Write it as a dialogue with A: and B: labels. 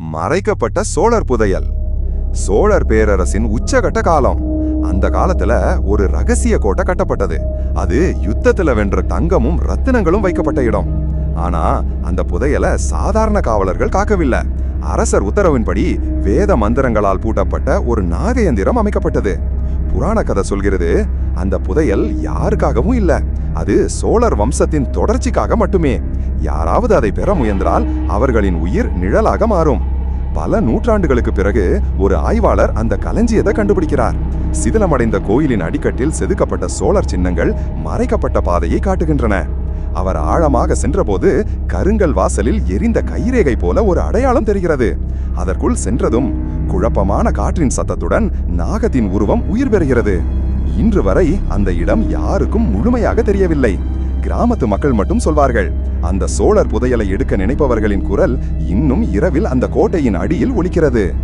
A: மறைக்கப்பட்ட சோழர் புதையல். சோழர் பேரரசின் உச்சகட்ட காலம். அந்த காலத்துல ஒரு ரகசிய கோட்டை கட்டப்பட்டது. அது யுத்தத்துல வென்ற தங்கமும் ரத்தினங்களும் வைக்கப்பட்ட இடம். ஆனா அந்த புதையலை சாதாரண காவலர்கள் காக்கவில்லை. அரசர் உத்தரவின்படி வேத மந்திரங்களால் பூட்டப்பட்ட ஒரு நாகயந்திரம் அமைக்கப்பட்டது. புராண கதை சொல்கிறது அந்த புதையல் யாருக்காகவும் இல்ல. அது சோழர் வம்சத்தின் தொடர்ச்சிக்காக மட்டுமே. யாராவது அதை பெற முயன்றால் அவர்களின் உயிர் நிழலாக மாறும். பல நூற்றாண்டுகளுக்கு பிறகு ஒரு ஆய்வாளர் அந்த களஞ்சியத்தை கண்டுபிடிக்கிறார். சிதிலமடைந்த கோயிலின் அடிக்கட்டில் செதுக்கப்பட்ட சோழர் சின்னங்கள் மறைக்கப்பட்ட பாதையை காட்டுகின்றன. அவர் ஆழமாக சென்றபோது கருங்கல் வாசலில் எரிந்த கைரேகை போல ஒரு அடையாளம் தெரிகிறது. அதற்குள் சென்றதும் குழப்பமான காற்றின் சத்தத்துடன் நாகத்தின் உருவம் உயிர் பெறுகிறது. இன்று வரை அந்த இடம் யாருக்கும் முழுமையாக தெரியவில்லை. கிராமத்து மக்கள் மட்டும் சொல்வார்கள் அந்த சோழர் புதையலை எடுக்க நினைப்பவர்களின் குரல் இன்னும் இரவில் அந்த கோட்டையின் அடியில் ஒலிக்கிறது.